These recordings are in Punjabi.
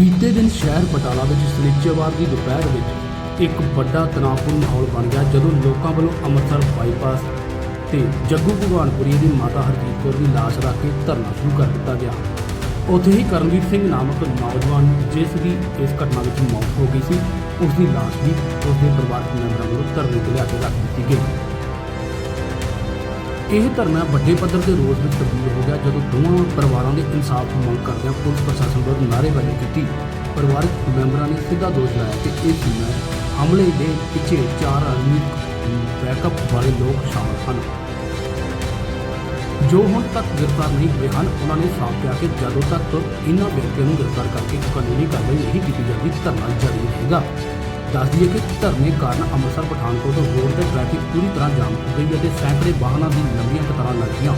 ਬੀਤੇ ਦਿਨ ਸ਼ਹਿਰ ਬਟਾਲਾ ਵਿੱਚ ਸਨੀਚਰਵਾਰ ਦੀ ਦੁਪਹਿਰ ਵਿੱਚ ਇੱਕ ਵੱਡਾ ਤਣਾਅਪੂਰਨ ਮਾਹੌਲ ਬਣ ਗਿਆ ਜਦੋਂ ਲੋਕਾਂ ਵੱਲੋਂ ਅੰਮ੍ਰਿਤਸਰ ਬਾਈਪਾਸ ਤੇ ਜੱਗੂ ਭਗਵਾਨਪੁਰੀ ਦੀ ਮਾਤਾ ਹਰਜੀਤ ਕੌਰ ਦੀ ਲਾਸ਼ ਰੱਖ ਕੇ ਧਰਨਾ ਸ਼ੁਰੂ ਕਰ ਦਿੱਤਾ ਗਿਆ। ਉੱਥੇ ਹੀ ਕਰਮਵੀਰ ਸਿੰਘ ਨਾਮਕ ਨੌਜਵਾਨ ਜਿਸ ਦੀ ਇਸ ਘਟਨਾ ਵਿੱਚ ਮੌਤ ਹੋ ਗਈ ਸੀ, ਉਸ ਦੀ ਲਾਸ਼ ਵੀ ਉਸ ਦੇ ਪਰਿਵਾਰਕ ਮੈਂਬਰਾਂ ਵੱਲੋਂ ਧਰਨੇ ਤੇ ਲਿਆ ਕੇ ਰੱਖ ਦਿੱਤੀ ਗਈ। ਇਹ ਧਰਨਾ ਵੱਡੇ ਪੱਧਰ ਤੇ ਰੋਸ ਵਿੱਚ ਤਬਦੀਲ ਹੋ ਗਿਆ ਜਦੋਂ ਦੋਵਾਂ ਪਰਿਵਾਰਾਂ ਦੇ ਇਨਸਾਫ ਦੀ ਮੰਗ ਕਰਦਿਆਂ ਪੁਲਿਸ ਪ੍ਰਸ਼ਾਸਨ ਵੱਲੋਂ ਨਾਅਰੇਬਾਜ਼ੀ ਕੀਤੀ। ਪਰਿਵਾਰਕ ਮੈਂਬਰਾਂ ਨੇ ਸਿੱਧਾ ਦੋਸ਼ ਲਾਇਆ ਕਿ ਇਹ ਸੀਮਾ ਹਮਲੇ ਦੇ ਪਿੱਛੇ ਚਾਰ ਰਾਜਨੀਤਿਕ ਬੈਕਅਪ ਵਾਲੇ ਲੋਕ ਸ਼ਾਮਲ ਹਨ। ਜੋ ਹੁਣ ਤੱਕ ਗ੍ਰਿਫਤਾਰ ਨਹੀਂ ਹੋਏ ਹਨ, ਉਹਨਾਂ ਨੇ ਸਾਫ਼ ਕਿਹਾ ਕਿ ਜਦੋਂ ਤੱਕ ਇਹਨਾਂ ਵਿਅਕਤੀਆਂ ਨੂੰ ਗ੍ਰਿਫਤਾਰ ਕਰਕੇ ਕਾਨੂੰਨੀ ਕਾਰਵਾਈ ਨਹੀਂ ਕੀਤੀ ਜਾਂਦੀ, ਧਰਨਾ ਜਾਰੀ ਰਹੇਗਾ। ਦੱਸ ਦਈਏ ਕਿ ਧਰਨੇ ਕਾਰਨ ਅੰਮ੍ਰਿਤਸਰ, ਪਠਾਨਕੋਟ ਰੋਡ ਤੇ ਟ੍ਰੈਫਿਕ ਪੂਰੀ ਤਰ੍ਹਾਂ ਜਾਮ ਹੋ ਗਈ ਅਤੇ ਸੈਂਕੜੇ ਵਾਹਨਾਂ ਦੀ ਲੰਬੀਆਂ ਕਤਾਰਾਂ ਲੱਗੀਆਂ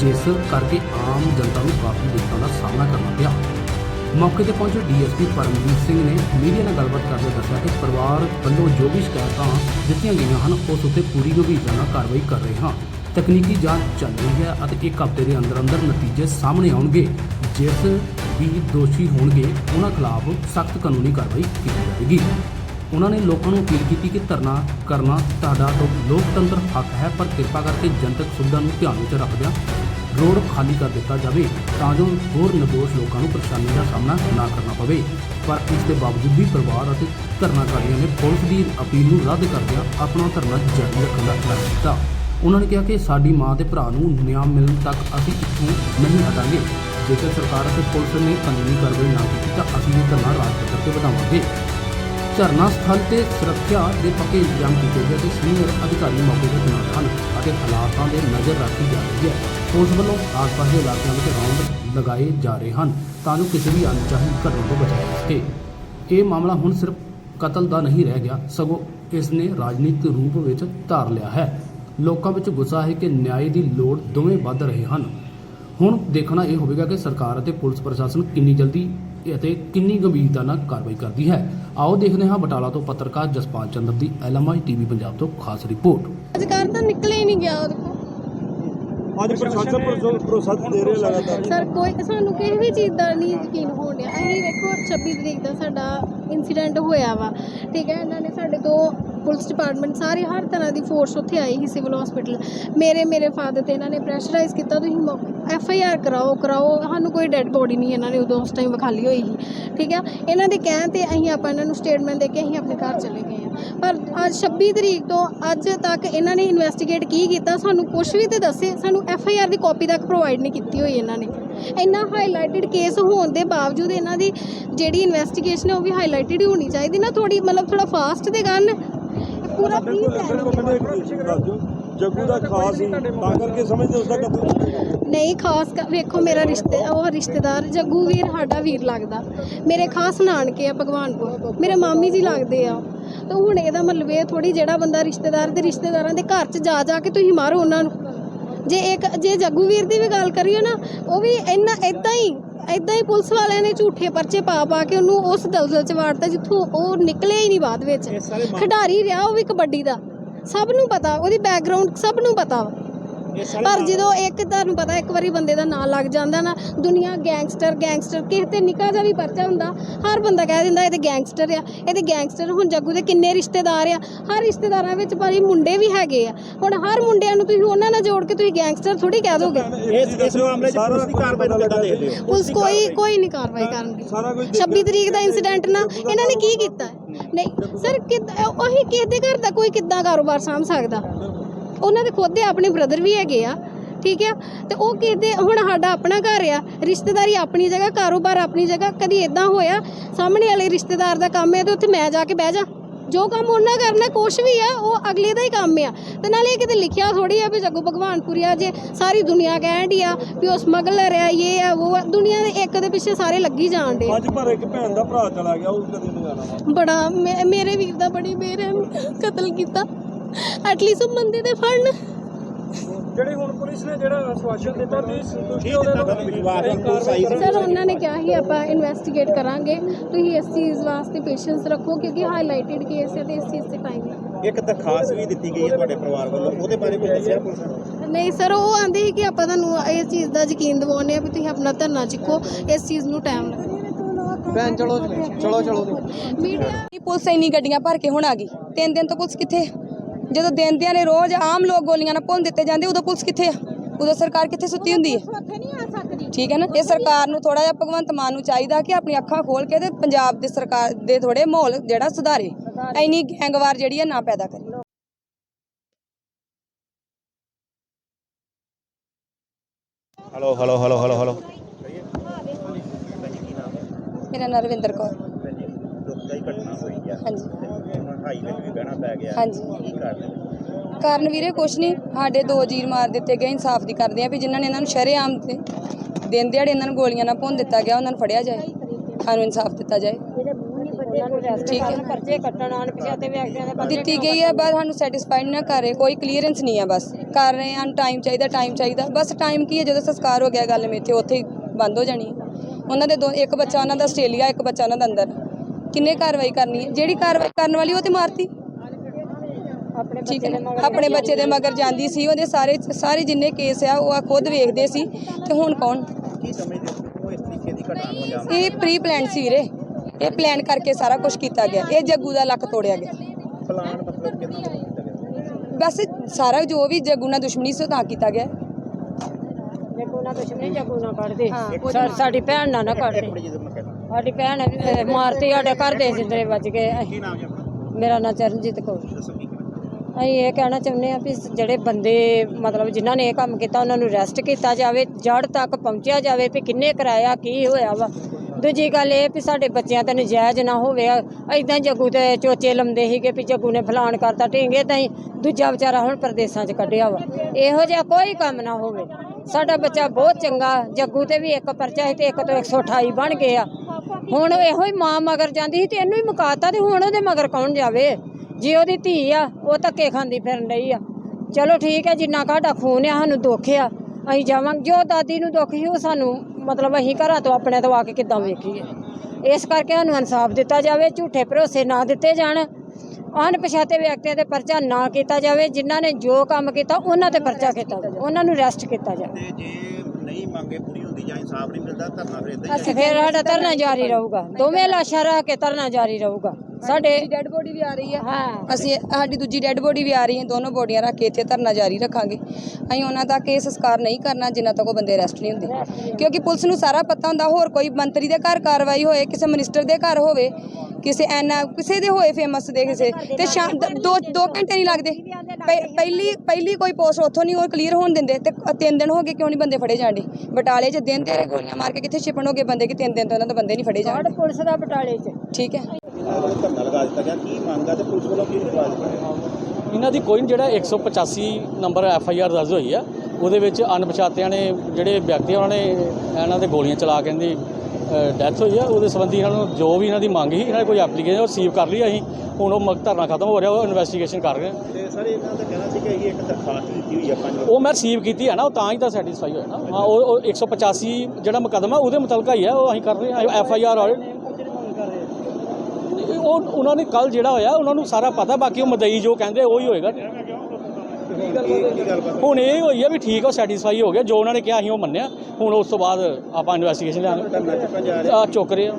ਜਿਸ ਕਰਕੇ ਆਮ ਜਨਤਾ ਨੂੰ ਕਾਫੀ ਦਿੱਕਤਾਂ ਦਾ ਸਾਹਮਣਾ ਕਰਨਾ ਪਿਆ। ਮੌਕੇ ਤੇ ਪਹੁੰਚੇ ਡੀਐਸਪੀ ਪਰਮਜੀਤ ਸਿੰਘ ਨੇ ਮੀਡੀਆ ਨਾਲ ਗੱਲਬਾਤ ਕਰਦੇ ਦੱਸਿਆ ਕਿ ਪਰਿਵਾਰ ਵੱਲੋਂ ਜੋ ਵੀ ਸ਼ਿਕਾਇਤਾਂ ਦਿੱਤੀਆਂ ਗਈਆਂ ਹਨ, ਉਸ ਉੱਤੇ ਪੂਰੀ ਗੰਭੀਰਤਾ ਨਾਲ ਕਾਰਵਾਈ ਕਰ ਰਹੇ ਹਾਂ। ਤਕਨੀਕੀ ਜਾਂਚ ਚੱਲ ਰਹੀ ਹੈ ਅਤੇ ਇੱਕ ਹਫ਼ਤੇ ਦੇ ਅੰਦਰ ਅੰਦਰ ਨਤੀਜੇ ਸਾਹਮਣੇ ਆਉਣਗੇ, ਜਿਸ ਵੀ ਦੋਸ਼ੀ ਹੋਣਗੇ, ਉਹਨਾਂ ਖਿਲਾਫ ਸਖਤ ਕਾਨੂੰਨੀ ਕਾਰਵਾਈ ਕੀਤੀ ਜਾਵੇਗੀ। ਉਹਨਾਂ ਨੇ ਲੋਕਾਂ ਨੂੰ ਅਪੀਲ ਕੀਤੀ ਕਿ ਧਰਨਾ ਕਰਨਾ ਤੁਹਾਡਾ ਲੋਕਤੰਤਰ ਹੱਕ ਹੈ, ਪਰ ਕਿਰਪਾ ਕਰਕੇ ਜਨਤਕ ਸੁਵਿਧਾ ਨੂੰ ਧਿਆਨ ਵਿੱਚ ਰੱਖਦਿਆਂ ਰੋਡ ਖਾਲੀ ਕਰ ਦਿੱਤਾ ਜਾਵੇ ਤਾਂ ਜੋ ਹੋਰ ਨਿਰਦੋਸ਼ ਲੋਕਾਂ ਨੂੰ ਪਰੇਸ਼ਾਨੀ ਦਾ ਸਾਹਮਣਾ ਨਾ ਕਰਨਾ ਪਵੇ। ਪਰ ਇਸ ਦੇ ਬਾਵਜੂਦ ਵੀ ਪਰਿਵਾਰ ਅਤੇ ਧਰਨਾਕਾਰੀਆਂ ਨੇ ਪੁਲਿਸ ਦੀ ਅਪੀਲ ਨੂੰ ਰੱਦ ਕਰਦਿਆਂ ਆਪਣਾ ਧਰਨਾ ਜਾਰੀ ਰੱਖਣ ਦਾ ਐਲਾਨ ਕੀਤਾ। ਉਹਨਾਂ ਨੇ ਕਿਹਾ ਕਿ ਸਾਡੀ ਮਾਂ ਤੇ ਭਰਾ ਨੂੰ ਨਿਆਂ ਮਿਲਣ ਤੱਕ ਅਸੀਂ ਇੱਥੋਂ ਨਹੀਂ ਹਟਾਂਗੇ। ਜੇਕਰ ਸਰਕਾਰ ਅਤੇ ਪੁਲਿਸ ਨੇ ਕਾਨੂੰਨੀ ਕਾਰਵਾਈ ਨਾ ਕੀਤੀ ਤਾਂ ਅਸੀਂ ਇਹ ਧਰਨਾ ਰਾਜ ਪੱਧਰ ਤੇ ਵਧਾਵਾਂਗੇ। ਧਰਨਾ ਸਥਲ ਤੇ ਸੁਰੱਖਿਆ ਦੇ ਪੱਕੇ ਇੰਤਜ਼ਾਮ ਕੀਤੇ ਗਏ ਤੇ ਸੀਨੀਅਰ ਅਧਿਕਾਰੀ ਮੌਕੇ ਤੇ ਤੈਨਾਤ ਹਨ ਅਤੇ ਹਾਲਾਤਾਂ ਦੇ ਨਜ਼ਰ ਰੱਖੀ ਜਾ ਰਹੀ ਹੈ। ਪੁਲਿਸ ਵੱਲੋਂ ਆਸ-ਪਾਸ ਦੇ ਇਲਾਕਿਆਂ ਵਿੱਚ ਰੌਂਡ ਲਗਾਏ ਜਾ ਰਹੇ ਹਨ ਤਾਂ ਜੋ ਕਿਸੇ ਵੀ ਅਣਚਾਹੀ ਘਟਨਾ ਤੋਂ ਬਚਾਇਆ ਜਾ ਸਕੇ। ਇਹ ਮਾਮਲਾ ਹੁਣ ਸਿਰਫ ਕਤਲ ਦਾ ਨਹੀਂ ਰਹਿ ਗਿਆ, ਸਗੋਂ ਇਸ ਨੇ ਰਾਜਨੀਤਿਕ ਰੂਪ ਵਿੱਚ ਧਾਰ ਲਿਆ ਹੈ। ਲੋਕਾਂ ਵਿੱਚ ਗੁੱਸਾ ਹੈ ਕਿ ਨਿਆਂ ਦੀ ਲੋੜ ਦੋਵੇਂ ਵੱਧ ਰਹੇ ਹਨ। ਹੁਣ ਦੇਖਣਾ ਇਹ ਹੋਵੇਗਾ ਕਿ ਸਰਕਾਰ ਅਤੇ ਪੁਲਿਸ ਪ੍ਰਸ਼ਾਸਨ ਕਿੰਨੀ ਜਲਦੀ ਅਤੇ ਕਿੰਨੀ ਗੰਭੀਰਤਾ ਨਾਲ ਕਾਰਵਾਈ ਕਰਦੀ ਹੈ। ਆਓ ਦੇਖਦੇ ਹਾਂ ਬਟਾਲਾ ਤੋਂ ਪੱਤਰਕਾਰ ਜਸਪਾਲ ਚੰਦਰ ਦੀ ਐਲਐਮਆਈ ਟੀਵੀ ਪੰਜਾਬ ਤੋਂ ਖਾਸ ਰਿਪੋਰਟ। ਕੱਲ੍ਹ ਤਾਂ ਨਿਕਲੇ ਹੀ ਨਹੀਂ ਗਿਆ ਉਹਦੇ ਕੋਲ। ਅੱਜ ਪ੍ਰਸ਼ਾਸਨ ਪਰ ਭਰੋਸਾ ਦੇ ਰਹੇ ਲਗਾਤਾਰ। ਸਰ ਕੋਈ ਸਾਨੂੰ ਕਿਸੇ ਵੀ ਚੀਜ਼ ਦਾ ਨਹੀਂ ਯਕੀਨ ਹੋਣ ਡਿਆ। ਅਸੀਂ ਵੇਖੋ 26 ਤਰੀਕ ਦਾ ਸਾਡਾ ਇਨਸੀਡੈਂਟ ਹੋਇਆ ਵਾ। ਠੀਕ ਹੈ ਇਹਨਾਂ ਨੇ ਸਾਡੇ ਤੋਂ ਪੁਲਿਸ ਡਿਪਾਰਟਮੈਂਟ ਸਾਰੇ ਹਰ ਤਰ੍ਹਾਂ ਦੀ ਫੋਰਸ ਉੱਥੇ ਆਈ ਸੀ ਸਿਵਲ ਹਸਪੀਟਲ ਮੇਰੇ ਮੇਰੇ ਫਾਦਰ ਤੇ ਇਹਨਾਂ ਨੇ ਪ੍ਰੈਸ਼ਰਾਈਜ਼ ਕੀਤਾ, ਤੁਸੀਂ ਐਫ ਆਈ ਆਰ ਕਰਾਓ ਕਰਾਓ। ਸਾਨੂੰ ਕੋਈ ਡੈੱਡ ਬੋਡੀ ਨਹੀਂ ਇਹਨਾਂ ਨੇ ਉਦੋਂ ਉਸ ਟਾਈਮ ਵਿਖਾਲੀ ਹੋਈ ਸੀ, ਠੀਕ ਹੈ ਇਹਨਾਂ ਦੇ ਕਹਿਣ ਤੇ ਅਸੀਂ ਆਪਾਂ ਇਹਨਾਂ ਨੂੰ ਸਟੇਟਮੈਂਟ ਦੇ ਕੇ ਅਸੀਂ ਆਪਣੇ ਘਰ ਚਲੇ ਗਏ ਹਾਂ ਪਰ ਅੱਜ 26 ਤਰੀਕ ਤੋਂ ਅੱਜ ਤੱਕ ਇਹਨਾਂ ਨੇ ਇਨਵੈਸਟੀਗੇਟ ਕੀ ਕੀਤਾ, ਸਾਨੂੰ ਕੁਝ ਵੀ ਤੇ ਦੱਸੇ। ਸਾਨੂੰ ਐਫ ਆਈ ਆਰ ਦੀ ਕਾਪੀ ਤੱਕ ਪ੍ਰੋਵਾਈਡ ਨਹੀਂ ਕੀਤੀ ਹੋਈ ਇਹਨਾਂ ਨੇ। ਇੰਨਾ ਹਾਈਲਾਈਟਡ ਕੇਸ ਹੋਣ ਦੇ ਬਾਵਜੂਦ ਇਹਨਾਂ ਦੀ ਜਿਹੜੀ ਇਨਵੈਸਟੀਗੇਸ਼ਨ ਹੈ ਉਹ ਵੀ ਹਾਈਲਾਈਟਡ ਹੀ ਹੋਣੀ ਚਾਹੀਦੀ ਨਾ। ਥੋੜੀ ਮਤਲਬ ਥੋੜਾ ਫਾਸਟ ਦੇ ਕਰਨ ਪੂਰਾ ਪ੍ਰੀ ਪਲਾਨ ਜੱਗੂ ਦਾ ਖਾਸ ਸੀ ਤਾਂ ਕਰਕੇ ਸਮਝਦੇ ਉਸ ਦਾ ਕਤਲ। ਨਹੀਂ ਖਾਸ ਵੇਖੋ ਮੇਰਾ ਰਿਸ਼ਤੇ ਉਹ ਰਿਸ਼ਤੇਦਾਰ ਜੱਗੂ ਵੀਰ ਸਾਡਾ ਵੀਰ ਲੱਗਦਾ। ਮੇਰੇ ਖਾਸ ਨਾਨਕੇ ਆ ਭਗਵਾਨਪੁਰ। ਮੇਰੇ ਮਾਮੀ ਜੀ ਲੱਗਦੇ ਆ। ਤਾਂ ਹੁਣ ਇਹਦਾ ਮਤਲਬ ਇਹ ਥੋੜੀ ਜਿਹੜਾ ਬੰਦਾ ਰਿਸ਼ਤੇਦਾਰ ਦੇ ਰਿਸ਼ਤੇਦਾਰਾਂ ਦੇ ਘਰ 'ਚ ਜਾ ਜਾ ਕੇ ਤੁਸੀਂ ਮਾਰੋ ਉਹਨਾਂ ਨੂੰ। ਜੇ ਇੱਕ ਜੇ ਜੱਗੂ ਵੀਰ ਦੀ ਵੀ ਗੱਲ ਕਰੀਏ ਨਾ ਉਹ ਵੀ ਇੰਨਾ ਇਦਾਂ ਹੀ ਇਦਾਂ ਹੀ ਪੁਲਿਸ ਵਾਲਿਆਂ ਨੇ ਝੂਠੇ ਪਰਚੇ ਪਾ ਪਾ ਕੇ ਉਹਨੂੰ ਉਸ ਦਲਦਲ 'ਚ ਵਾੜਤਾ ਜਿੱਥੋਂ ਉਹ ਨਿਕਲਿਆ ਹੀ ਨਹੀਂ ਬਾਅਦ ਵਿੱਚ। ਖਿਡਾਰੀ ਰਿਹਾ ਉਹ ਵੀ ਕਬੱਡੀ ਦਾ। ਸਭ ਨੂੰ ਪਤਾ ਉਹਦੀ ਬੈਕਗ੍ਰਾਉਂਡ ਸਭ ਨੂੰ ਪਤਾ ਵਾ। ਪਰ ਜਦੋਂ ਇੱਕ ਤੁਹਾਨੂੰ ਪਤਾ ਇੱਕ ਵਾਰੀ ਬੰਦੇ ਦਾ ਨਾਂ ਲੱਗ ਜਾਂਦਾ ਨਾ ਦੁਨੀਆ ਗੈਂਗਸਟਰ ਗੈਂਗਸਟਰ ਕਿਸੇ ਤੇ ਨਿੱਕਾ ਜਿਹਾ ਵੀ ਪਰਚਾ ਹੁੰਦਾ ਹਰ ਬੰਦਾ ਕਹਿ ਦਿੰਦਾ ਇਹ ਤੇ ਗੈਂਗਸਟਰ ਆ ਇਹ ਤੇ ਗੈਂਗਸਟਰ ਹੁਣ ਜੱਗੂ ਦੇ ਕਿੰਨੇ ਰਿਸ਼ਤੇਦਾਰ ਆ। ਹਰ ਰਿਸ਼ਤੇਦਾਰਾਂ ਵਿੱਚ ਭਾਈ ਮੁੰਡੇ ਵੀ ਹੈਗੇ ਆ। ਹੁਣ ਹਰ ਮੁੰਡਿਆਂ ਨੂੰ ਤੁਸੀਂ ਉਹਨਾਂ ਨਾਲ ਜੋੜ ਕੇ ਤੁਸੀਂ ਗੈਂਗਸਟਰ ਥੋੜੀ ਕਹਿ ਦੋਗੇ। ਇਸ ਇਸ ਮਾਮਲੇ 'ਚ ਪੁਲਿਸ ਦੀ ਕਾਰਵਾਈ ਨੂੰ ਕਿੱਦਾਂ ਦੇਖਦੇ ਹੋ ਪੁਲਿਸ ਕੋਈ ਕੋਈ ਨਹੀਂ ਕਾਰਵਾਈ ਕੁਝ 26 ਤਰੀਕ ਦਾ ਇਨਸੀਡੈਂਟ ਨਾ ਇਹਨਾਂ ਨੇ ਕੀ ਕੀਤਾ? ਨਹੀਂ ਸਰ ਕਿੱਦਾਂ- ਉਹੀ ਕਿਸੇ ਦੇ ਘਰ ਦਾ ਕੋਈ ਕਿੱਦਾਂ ਕਾਰੋਬਾਰ ਸਾਂਭ ਸਕਦਾ? ਉਹਨਾਂ ਦੇ ਖੁਦ ਦੇ ਆਪਣੇ ਬ੍ਰਦਰ ਵੀ ਹੈਗੇ ਆ ਠੀਕ ਆ? ਤੇ ਉਹ ਕਿਤੇ ਹੁਣ ਸਾਡਾ ਆਪਣਾ ਘਰ ਆ ਰਿਸ਼ਤੇਦਾਰੀ ਆਪਣੀ ਜਗ੍ਹਾ ਕਾਰੋਬਾਰ ਆਪਣੀ ਜਗ੍ਹਾ ਕਦੀ ਇਦਾਂ ਹੋਇਆ ਸਾਹਮਣੇ ਵਾਲੇ ਰਿਸ਼ਤੇਦਾਰ ਦਾ ਕੰਮ ਹੈ ਤੇ ਉੱਥੇ ਮੈਂ ਜਾ ਕੇ ਬਹਿ ਜਾ। ਜੋ ਕੰਮ ਉਹਨਾਂ ਕਰਨਾ ਕੁਛ ਵੀ ਆ ਉਹ ਅਗਲੇ ਦਾ ਹੀ ਕੰਮ ਆ। ਤੇ ਨਾਲੇ ਇਹ ਕਿਤੇ ਲਿਖਿਆ ਥੋੜੀ ਆ ਵੀ ਜੱਗੂ ਭਗਵਾਨਪੁਰੀਆ ਜੇ ਸਾਰੀ ਦੁਨੀਆ ਕਹਿਣ ਡਈ ਆ ਵੀ ਉਹ ਸਮਗਲਰ ਆ ਇਹ ਆ ਉਹ ਆ ਦੁਨੀਆ ਦੇ ਇੱਕ ਦੇ ਪਿੱਛੇ ਸਾਰੇ ਲੱਗੀ ਜਾਣ ਡੇ ਅੱਜ ਪਰ ਇੱਕ ਭੈਣ ਦਾ ਭਰਾ ਚਲਾ ਗਿਆ ਉਹ ਕਦੇ ਨਹੀਂ ਆਣਾ ਬੜਾ ਮੇ- ਮੇਰੇ ਵੀਰ ਦਾ ਬੜੀ ਬੇਰਹਿਮ ਕਤਲ ਕੀਤਾ। ਐਟਲੀਸਟ ਉਹ ਬੰਦੇ ਤੇ ਫੜਨ। ਜਿਹੜੀ ਹੁਣ ਪੁਲਿਸ ਨੇ ਜਿਹੜਾ ਆਸ਼ਵਾਸਨ ਦਿੱਤਾ ਤੁਸੀਂ ਸੰਤੁਸ਼ਟੀ ਤੁਹਾਨੂੰ ਵਿਸ਼ਵਾਸ ਹੈ ਪੁਲਿਸ ਆਈ ਸੀ ਸਰ ਉਹਨਾਂ ਨੇ ਕਿਹਾ ਸੀ ਆਪਾਂ ਇਨਵੈਸਟੀਗੇਟ ਕਰਾਂਗੇ। ਤੁਸੀਂ ਇਸ ਚੀਜ਼ ਵਾਸਤੇ ਪੇਸ਼ੈਂਸ ਰੱਖੋ ਕਿਉਂਕਿ ਹਾਈਲਾਈਟਡ ਕੇਸ ਹੈ ਤੇ ਇਸ ਚੀਜ਼ ਤੇ ਟਾਈਮ ਲੱਗਦਾ। ਇੱਕ ਦਰਖਾਸਤ ਵੀ ਦਿੱਤੀ ਗਈ ਹੈ ਤੁਹਾਡੇ ਪਰਿਵਾਰ ਵੱਲੋਂ ਉਹਦੇ ਬਾਰੇ ਕੋਈ ਦੱਸਿਆ? ਪੁਲਿਸ ਨੇ ਨਹੀਂ ਸਰ ਉਹ ਆਂਦੇ ਸੀ ਕਿ ਆਪਾਂ ਤੁਹਾਨੂੰ ਇਸ ਚੀਜ਼ ਦਾ ਯਕੀਨ ਦਿਵਾਉਂਦੇ ਆ ਵੀ ਤੁਸੀਂ ਆਪਣਾ ਧਰਨਾ ਚੁੱਕੋ ਇਸ ਚੀਜ਼ ਨੂੰ ਟਾਈਮ ਲੱਗਦਾ ਭੈਣ ਚਲੋ ਚਲੋ ਚਲੋ ਮੀਡੀਆ ਪੁਲਿਸ ਇੰਨੀ ਗੱਡੀਆਂ ਭਰ ਕੇ ਹੁਣ ਆ ਗਈ। ਤਿੰਨ ਦਿਨ ਤੋਂ ਪੁਲਿਸ ਕਿੱਥੇ? ਜਦੋਂ ਦਿੰਦਿਆਂ ਨੇ ਰੋਜ਼ ਆਮ ਲੋਕ ਗੋਲੀਆਂ ਨਾਲ ਭੁੰਨ ਦਿੱਤੇ ਜਾਂਦੇ ਉਦੋਂ ਪੁਲਿਸ ਕਿੱਥੇ ਆ? ਉਦੋਂ ਸਰਕਾਰ ਕਿੱਥੇ ਸੁੱਤੀ ਹੁੰਦੀ ਹੈ? ਠੀਕ ਹੈ ਨਾ? ਇਹ ਸਰਕਾਰ ਨੂੰ ਥੋੜਾ ਜਿਹਾ ਭਗਵੰਤ ਮਾਨ ਨੂੰ ਚਾਹੀਦਾ ਕਿ ਆਪਣੀ ਅੱਖਾਂ ਖੋਲ ਕੇ ਤੇ ਪੰਜਾਬ ਦੇ ਸਰਕਾਰ ਦੇ ਥੋੜੇ ਮਾਹੌਲ ਜਿਹੜਾ ਸੁਧਾਰੇ। ਇੰਨੀ ਗੈਂਗਵਾਰ ਜਿਹੜੀ ਹੈ ਨਾ ਪੈਦਾ ਕਰੇ। Hello hello hello hello hello ਮੇਰਾ ਨਾਂ ਰਵਿੰਦਰ ਕੌਰ। ਹਾਂਜੀ। ਹਾਈਵੇ ਤੇ ਵੀ ਬਹਿਣਾ ਪੈ ਗਿਆ। ਹਾਂਜੀ। ਕੀ ਕਾਰਨ ਕਾਰਨ ਵੀਰੇ ਕੁਛ ਨਹੀਂ ਸਾਡੇ ਦੋ ਜੀਰ ਮਾਰ ਦਿੱਤੇ ਗਏ ਇਨਸਾਫ ਦੀ ਕਰਦੇ ਆ ਵੀ ਜਿਨ੍ਹਾਂ ਨੇ ਇਹਨਾਂ ਨੂੰ ਸ਼ਰੇਆਮ ਤੇ ਦਿਨ ਦਿਹਾੜੇ ਇਹਨਾਂ ਨੂੰ ਗੋਲੀਆਂ ਨਾਲ ਭੁੰਨ ਦਿੱਤਾ ਗਿਆ ਉਹਨਾਂ ਨੂੰ ਫੜਿਆ ਜਾਏ ਸਾਨੂੰ ਇਨਸਾਫ ਦਿੱਤਾ ਜਾਏ। ਠੀਕ ਹੈ। ਪਰਚੇ ਕੱਟਣ ਆਣ ਪਿਛਾਤੇ ਵਿਅਕਤੀਆਂ ਦੇ ਦਿੱਤੀ ਗਈ ਹੈ ਬਸ ਸਾਨੂੰ ਸੈਟੀਸਫਾਈਡ ਨਾ ਕਰ ਰਹੇ ਕੋਈ ਕਲੀਅਰੈਂਸ ਨਹੀਂ ਹੈ ਬਸ। ਕਰ ਰਹੇ ਹਨ ਟਾਈਮ ਚਾਹੀਦਾ ਟਾਈਮ ਚਾਹੀਦਾ। ਬਸ ਟਾਈਮ ਕੀ ਹੈ ਜਦੋਂ ਸੰਸਕਾਰ ਹੋ ਗਿਆ ਗੱਲ ਮੇਥੇ ਉੱਥੇ ਹੀ ਬੰਦ ਹੋ ਜਾਣੀ ਹੈ। ਉਹਨਾਂ ਦੇ ਦੋ ਇੱਕ ਬੱਚਾ ਉਹਨਾਂ ਦਾ ਆਸਟ੍ਰੇਲੀਆ ਇੱਕ ਬੱਚਾ ਉਹਨਾਂ ਦਾ ਅੰਦਰ। ਕਿੰਨੇ ਕਾਰਵਾਈ ਕਰਨੀ ਹੈ? ਜਿਹੜੀ ਕਾਰਵਾਈ ਕਰਨ ਵਾਲੀ ਉਹ ਤੇ ਮਾਰਤੀ। ਆਪਣੇ ਠੀਕ ਹੈ। ਨਾ? ਆਪਣੇ ਬੱਚੇ ਦੇ ਮਗਰ ਜਾਂਦੀ ਸੀ ਉਹਦੇ ਸਾਰੇ ਸਾਰੇ ਜਿੰਨੇ ਕੇਸ ਆ ਉਹ ਆ ਖੁਦ ਵੇਖਦੇ ਸੀ। ਤੇ ਹੁਣ ਕੌਣ? ਕੀ ਸਮਝਦੇ ਹੋ ਉਹ ਇਸ ਤਰੀਕੇ ਦੀ ਘਟਨਾ ਨੂੰ ਅੰਜਾਮ ਇਹ ਪ੍ਰੀ ਪਲਾਨ ਸੀ ਵੀਰੇ। ਇਹ ਪਲਾਨ ਕਰਕੇ ਸਾਰਾ ਕੁਝ ਕੀਤਾ ਗਿਆ। ਇਹ ਜੱਗੂ ਦਾ ਲੱਕ ਤੋੜਿਆ ਗਿਆ। ਪਲਾਨ ਮਤਲਬ ਕਿੰਨਾ ਕੁ ਕੀਤਾ ਗਿਆ? ਬਸ ਸਾਰਾ ਜੋ ਵੀ ਜੱਗੂ ਨਾਲ ਦੁਸ਼ਮਣੀ ਸੀ ਉਹ ਤਾਂ ਕੀਤਾ ਗਿਆ। ਜਗੂ ਨਾ ਦੁਸ਼ਮਣੀ ਜਗੂ ਨਾ ਕੱਢਦੇ। ਸਾਡੀ ਭੈਣ ਨਾ ਨਾ ਕੱਢਦੇ। ਸਾਡੀ ਭੈਣ ਅਹ, ਮਾਰਤੀ ਸਾਡੇ ਘਰ ਦੇ ਜਿੰਦਰੇ ਵੱਜ ਗਏ। ਕੀ ਅਸੀਂ- ਨਾਮ ਜੀ ਆਪਣਾ? ਮੇਰਾ ਨਾਂ ਚਰਨਜੀਤ ਕੌਰ। ਦੱਸੋ ਕੀ ਕਹਿਣਾ ਅਸੀਂ ਇਹ ਕਹਿਣਾ ਚਾਹੁੰਦੇ ਆ ਵੀ ਜਿਹੜੇ ਬੰਦੇ ਮਤਲਬ ਜਿਨ੍ਹਾਂ ਨੇ ਇਹ ਕੰਮ ਕੀਤਾ ਉਹਨਾਂ ਨੂੰ ਅਰੈਸਟ ਕੀਤਾ ਜਾਵੇ ਜੜ ਤੱਕ ਪਹੁੰਚਿਆ ਜਾਵੇ ਵੀ ਕਿੰਨੇ ਕਰਾਇਆ ਕੀ ਹੋਇਆ ਵਾ। ਦੂਜੀ ਗੱਲ ਇਹ ਵੀ ਸਾਡੇ ਬੱਚਿਆਂ ਤੇ ਨਜਾਇਜ਼ ਨਾ ਹੋਵੇ। ਐਦਾਂ ਜੱਗੂ ਤੇ ਚੋਚੇ ਲੰਦੇ ਸੀਗੇ ਵੀ ਜੱਗੂ ਨੇ ਫਲਾਣ ਕਰਤਾ ਢੀਂਗੇ ਤਾਂ ਹੀ ਦੂਜਾ ਵਿਚਾਰਾ ਹੁਣ ਪ੍ਰਦੇਸਾਂ 'ਚ ਕੱਢਿਆ ਵਾ। ਇਹੋ ਜਿਹਾ ਕੋਈ ਕੰਮ ਨਾ ਹੋਵੇ। ਸਾਡਾ ਬੱਚਾ ਬਹੁਤ ਚੰਗਾ, ਜੱਗੂ ਤੇ ਵੀ ਇੱਕ ਪਰਚਾ ਸੀ ਤੇ ਇੱਕ ਤੋਂ 128 ਬਣ ਗਏ ਆ। ਹੁਣ ਇਹੋ ਹੀ ਮਾਂ ਮਗਰ ਜਾਂਦੀ ਸੀ ਤੇ ਇਹਨੂੰ ਹੀ ਮੁਕਾਤਾ ਤੇ ਹੁਣ ਉਹਦੇ ਮਗਰ ਕੌਣ ਜਾਵੇ? ਜੇ ਉਹਦੀ ਧੀ ਆ, ਉਹ ਧੱਕੇ ਖਾਂਦੀ ਫਿਰਨ ਰਹੀ ਆ। ਚਲੋ ਠੀਕ ਹੈ, ਜਿੰਨਾ ਸਾਡਾ ਖੂਨ ਆ, ਸਾਨੂੰ ਦੁੱਖ ਆ, ਅਸੀਂ ਜਾਵਾਂਗੇ। ਜੋ ਦਾਦੀ ਨੂੰ ਦੁੱਖ ਸੀ, ਉਹ ਸਾਨੂੰ ਮਤਲਬ ਅਸੀਂ ਘਰਾਂ ਤੋਂ ਆਪਣੇ ਤੋਂ ਆ ਕੇ ਕਿੱਦਾਂ ਵੇਖੀਏ। ਇਸ ਕਰਕੇ ਸਾਨੂੰ ਇਨਸਾਫ ਦਿੱਤਾ ਜਾਵੇ ਝੂਠੇ ਭਰੋਸੇ ਨਾ ਦਿੱਤੇ ਜਾਣ। ਅਣਪਛਾਤੇ ਵਿਅਕਤੀਆਂ ਤੇ ਪਰਚਾ ਨਾ ਕੀਤਾ ਜਾਵੇ ਜਿਨ੍ਹਾਂ ਨੇ ਜੋ ਕੰਮ ਕੀਤਾ ਉਹਨਾਂ ਤੇ ਪਰਚਾ ਕੀਤਾ ਜਾਵੇ ਉਹਨਾਂ ਨੂੰ ਅਰੈਸਟ ਕੀਤਾ ਜਾਵੇ। ਤੇ ਜੇ ਨਹੀਂ ਮੰਗੇ ਪੂਰੀ ਹੁੰਦੀ ਜਾਂ ਇਨਸਾਫ ਨਹੀਂ ਮਿਲਦਾ ਧਰਨਾ ਫਿਰ ਇਦਾਂ ਹੀ ਅਸੀਂ ਫਿਰ ਸਾਡਾ ਧਰਨਾ ਜਾਰੀ ਰਹੂਗਾ। ਦੋਵੇਂ ਲਾਸ਼ਾਂ ਰੱਖ ਕੇ ਧਰਨਾ ਜਾਰੀ ਰਹੂਗਾ। ਸਾਡੇ ਡੈੱਡ ਬੋਡੀ ਵੀ ਆ ਰਹੀ ਹੈ। ਹਾਂ। ਅਸੀਂ ਸਾਡੀ ਦੂਜੀ ਡੈੱਡ ਬੋਡੀ ਵੀ ਆ ਰਹੀ ਹੈ। ਦੋਨੋਂ ਬੋਡੀਆਂ ਰੱਖ ਕੇ ਇੱਥੇ ਧਰਨਾ ਜਾਰੀ ਰੱਖਾਂਗੇ। ਅਸੀਂ ਉਹਨਾਂ ਤੱਕ ਇਹ ਸੰਸਕਾਰ ਨਹੀਂ ਕਰਨਾ ਜਿੰਨਾ ਤੱਕ ਉਹ ਬੰਦੇ ਅਰੈਸਟ ਨਹੀਂ ਹੁੰਦੇ। ਕਿਉਂਕਿ ਪੁਲਿਸ ਨੂੰ ਸਾਰਾ ਪਤਾ ਹੁੰਦਾ ਹੋਰ ਕੋਈ ਮੰਤਰੀ ਦੇ ਘਰ ਕਾਰਵਾਈ ਹੋਏ ਕਿਸੇ ਮਿਨਿਸਟਰ ਦੇ ਘਰ ਹੋਵੇ ਕਿਸੇ ਐਨਾ ਕਿਸੇ ਦੇ ਹੋਏ ਫੇਮਸ ਦੇ ਕਿਸੇ। ਤੇ ਸ਼ਾਮ ਦ- ਦੋ ਘੰਟੇ ਨਹੀਂ ਲੱਗਦੇ। ਪਹਿ- ਪਹਿਲੀ ਪਹਿਲੀ ਕੋਈ ਪੋਸਟ ਉੱਥੋਂ ਨਹੀਂ ਉਹ ਕਲੀਅਰ ਹੋਣ ਦਿੰਦੇ ਤੇ ਤਿੰਨ ਦਿਨ ਹੋ ਗਏ ਕਿਉਂ ਨਹੀਂ ਬੰਦੇ ਫੜੇ ਜਾਂਦੇ ਬਟਾਲੇ 'ਚ ਦਿਨ ਤੇ ਗੋਲੀਆਂ ਮਾਰ ਕੇ ਕਿੱਥੇ ਛਿਪਣ ਹੋ ਗਏ ਬੰਦੇ ਕਿ ਤਿੰਨ ਦਿਨ ਤੋਂ ਉਹਨਾਂ ਦੇ ਬੰਦੇ ਨਹੀਂ ਫੜੇ ਜਾਂਦੇ ਪੁਲਿਸ ਦਾ ਬਟਾਲੇ 'ਚ। ਠੀਕ ਹੈ। ਧਰਨਾ ਲਗਾ ਦਿੱਤਾ ਗਿਆ। ਕੀ ਮੰਗਾ ਤੇ ਪੁਲਿਸ ਵੱਲੋਂ ਕੀ ਰਿਪਲਾਈ ਦਿੱਤਾ ਇਹਨਾਂ ਦੀ ਕੋਈ ਜਿਹੜਾ 185 ਨੰਬਰ ਐਫ ਆਈ ਆਰ ਦਰਜ ਹੋਈ ਆ ਉਹਦੇ ਵਿੱਚ ਅਣਪਛਾਤਿਆਂ ਨੇ ਜਿਹੜੇ ਵਿਅਕਤੀ ਉਹਨਾਂ ਨੇ ਇਹਨਾਂ ਦੇ ਗੋਲੀਆਂ ਚਲਾ ਕੇ ਇਹਦੀ ਡੈਥ ਹੋਈ ਆ। ਉਹਦੇ ਸੰਬੰਧੀ ਇਹਨਾਂ ਨੂੰ ਜੋ ਵੀ ਇਹਨਾਂ ਦੀ ਮੰਗ ਸੀ ਇਹਨਾਂ ਨੇ ਕੋਈ ਐਪਲੀਕੇਸ਼ਨ ਰਿਸੀਵ ਕਰ ਲਈ ਅਸੀਂ ਹੁਣ ਉਹ ਮ- ਧਰਨਾ ਖਤਮ ਹੋ ਰਿਹਾ ਉਹ ਇਨਵੈਸਟੀਗੇਸ਼ਨ ਕਰ ਰਹੇ ਆ। ਤੇ ਸਰ ਇਹਨਾਂ ਦਾ ਕਹਿਣਾ ਸੀ ਕਿ ਇਹ ਇੱਕ ਦਰਖਾਸਤ ਦਿੱਤੀ ਹੋਈ ਆ ਪੰਜ ਉਹ ਮੈਂ ਰਿਸੀਵ ਕੀਤੀ ਹੈ ਨਾ ਉਹ ਤਾਂ ਹੀ ਤਾਂ ਸੈਟੀਸਫਾਈ ਹੋਇਆ ਨਾ। ਹਾਂ ਉਹ ਉਹ 185 ਜਿਹੜਾ ਮੁਕੱਦਮਾ ਉਹਦੇ ਮੁਤਲਕਾ ਹੀ ਆ ਉਹ ਅਸੀਂ ਕਰ ਰਹੇ ਹਾਂ ਐਫ ਆਈ ਆਰ ਉਹ ਉਹਨਾਂ ਨੇ ਕੱਲ ਜਿਹੜਾ ਹੋਇਆ ਉਹਨਾਂ ਨੂੰ ਸਾਰਾ ਪਤਾ ਬਾਕੀ ਉਹ ਮਦਈ ਜੋ ਕਹਿੰਦੇ ਉਹੀ ਹੋਏਗਾ। ਕੀ ਗੱਲਬਾਤ ਹੁਣ ਇਹ ਹੋਈ ਆ ਵੀ ਠੀਕ ਆ ਸੈਟੀਸਫਾਈ ਹੋ ਗਿਆ ਜੋ ਉਹਨਾਂ ਨੇ ਕਿਹਾ ਅਸੀਂ ਉਹ ਮੰਨਿਆ। ਹੁਣ ਉਸ ਤੋਂ ਬਾਅਦ ਆਪਾਂ ਇਨਵੈਸਟੀਗੇਸ਼ਨ ਆ ਚੁੱਕ ਰਹੇ ਆ।